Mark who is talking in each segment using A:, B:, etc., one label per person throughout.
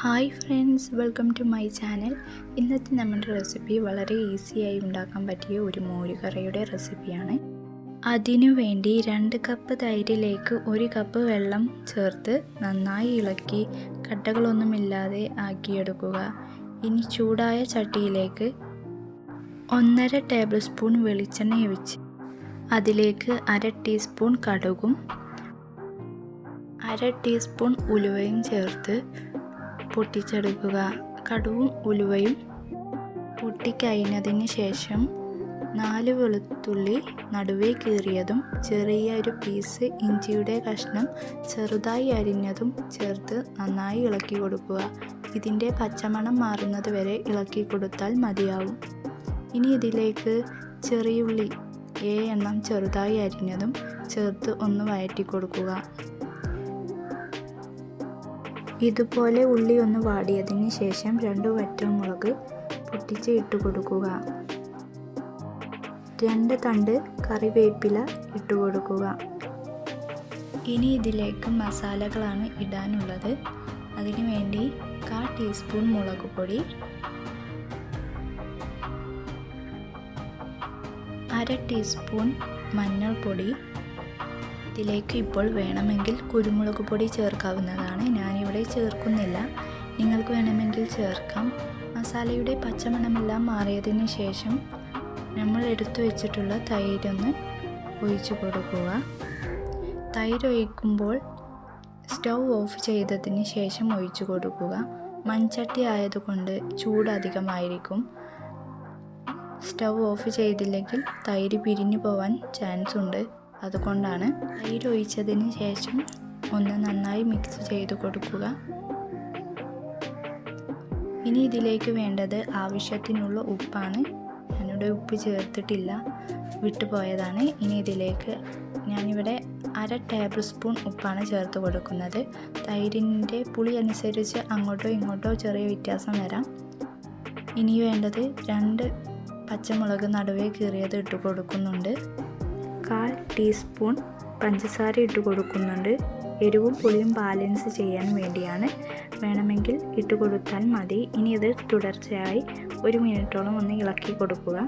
A: Hi friends welcome to my channel. ഇന്നത്തെ നമ്മുടെ recipe വളരെ ഈസിയായി ഉണ്ടാക്കാൻ പറ്റിയ ഒരു മോരുകറിയുടെ റെസിപ്പിയാണ്. അതിനു വേണ്ടി രണ്ട് കപ്പ് തൈരിലേക്ക് ഒരു കപ്പ് വെള്ളം ചേർത്ത് നന്നായി ഇളക്കി കട്ടകളൊന്നുമില്ലാതെ ആക്കിയെടുക്കുക. ഇനി ചൂടായ ചട്ടിയിലേക്ക് ഒന്നര ടേബിൾ സ്പൂൺ വെളിച്ചെണ്ണ ഒഴിച്ച് അതിലേക്ക് അര ടീസ്പൂൺ കടുകും അര ടീസ്പൂൺ ഉലുവയും ചേർത്ത് പൊട്ടിച്ചെടുക്കുക. കടുവും ഉലുവയും പൊട്ടിക്കഴിഞ്ഞതിന് ശേഷം നാല് വെളുത്തുള്ളി നടുവേ കീറിയതും ചെറിയ ഒരു പീസ് ഇഞ്ചിയുടെ കഷ്ണം ചെറുതായി അരിഞ്ഞതും ചേർത്ത് നന്നായി ഇളക്കി കൊടുക്കുക. ഇതിന്റെ പച്ചമണം മാറുന്നത് വരെ ഇളക്കി കൊടുത്താൽ മതിയാവും. ഇനി ഇതിലേക്ക് ചെറിയുള്ളി എണ്ണം ചെറുതായി അരിഞ്ഞതും ചേർത്ത് ഒന്ന് വഴറ്റി കൊടുക്കുക. ഇതുപോലെ ഉള്ളി ഒന്ന് വാടിയതിന് ശേഷം രണ്ട് വറ്റൽമുളക് പൊട്ടിച്ച് ഇട്ട് കൊടുക്കുക. രണ്ട് തണ്ട് കറിവേപ്പില ഇട്ട് കൊടുക്കുക. ഇനി ഇതിലേക്ക് മസാലകളാണ് ഇടാനുള്ളത്. അതിനു വേണ്ടി കാ ടീസ്പൂൺ മുളക് പൊടി അര ടീസ്പൂൺ മഞ്ഞൾപ്പൊടി ഇതിലേക്ക് ഇപ്പോൾ വേണമെങ്കിൽ കുരുമുളക് പൊടി ചേർക്കാവുന്നതാണ്. ഞാനിവിടെ ചേർക്കുന്നില്ല. നിങ്ങൾക്ക് വേണമെങ്കിൽ ചേർക്കാം. മസാലയുടെ പച്ചമണമെല്ലാം മാറിയതിന് ശേഷം നമ്മൾ എടുത്തു വെച്ചിട്ടുള്ള തൈരൊന്ന് ഒഴിച്ചു കൊടുക്കുക. തൈര് ഒഴിക്കുമ്പോൾ സ്റ്റൗ ഓഫ് ചെയ്തതിന് ശേഷം ഒഴിച്ചു കൊടുക്കുക. മൺചട്ടി ആയതുകൊണ്ട് ചൂട് അധികമായിരിക്കും. സ്റ്റൗ ഓഫ് ചെയ്തില്ലെങ്കിൽ തൈര് പിരിഞ്ഞു പോവാൻ ചാൻസ് ഉണ്ട് അതുകൊണ്ടാണ് തൈര് ഒഴിച്ചതിന് ശേഷം ഒന്ന് നന്നായി മിക്സ് ചെയ്ത് കൊടുക്കുക. ഇനി ഇതിലേക്ക് വേണ്ടത് ആവശ്യത്തിനുള്ള ഉപ്പാണ്. ഞാനിവിടെ ഉപ്പ് ചേർത്തിട്ടില്ല വിട്ടുപോയതാണ് ഇനി ഇതിലേക്ക് ഞാനിവിടെ അര ടേബിൾ സ്പൂൺ ഉപ്പാണ് ചേർത്ത് കൊടുക്കുന്നത്. തൈരിന്റെ പുളി അനുസരിച്ച് അങ്ങോട്ടോ ഇങ്ങോട്ടോ ചെറിയ വ്യത്യാസം വരാം. ഇനി വേണ്ടത് രണ്ട് പച്ചമുളക് നടുവേ കീറിയത് ഇട്ട് കൊടുക്കുന്നുണ്ട്. കാൽ ടീസ്പൂൺ പഞ്ചസാര ഇട്ട് കൊടുക്കുന്നുണ്ട്. എരിവും പുളിയും ബാലൻസ് ചെയ്യാൻ വേണ്ടിയാണ്. വേണമെങ്കിൽ ഇട്ട് കൊടുത്താൽ മതി. ഇനി ഇത് തുടർച്ചയായി ഒരു മിനിറ്റോളം ഒന്ന് ഇളക്കി കൊടുക്കുക.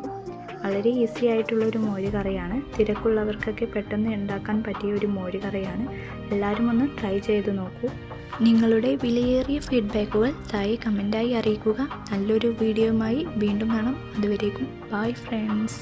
A: വളരെ ഈസി ആയിട്ടുള്ള ഒരു മോര് കറിയാണ് തിരക്കുള്ളവർക്കൊക്കെ പെട്ടെന്ന് ഉണ്ടാക്കാൻ പറ്റിയ ഒരു മോര് കറിയാണ് എല്ലാവരും ഒന്ന് ട്രൈ ചെയ്ത് നോക്കൂ. നിങ്ങളുടെ വിലയേറിയ ഫീഡ്ബാക്കുകൾ താഴെ കമന്റായി അറിയിക്കുക. നല്ലൊരു വീഡിയോയുമായി വീണ്ടും കാണാം. അതുവരേക്കും. Bye friends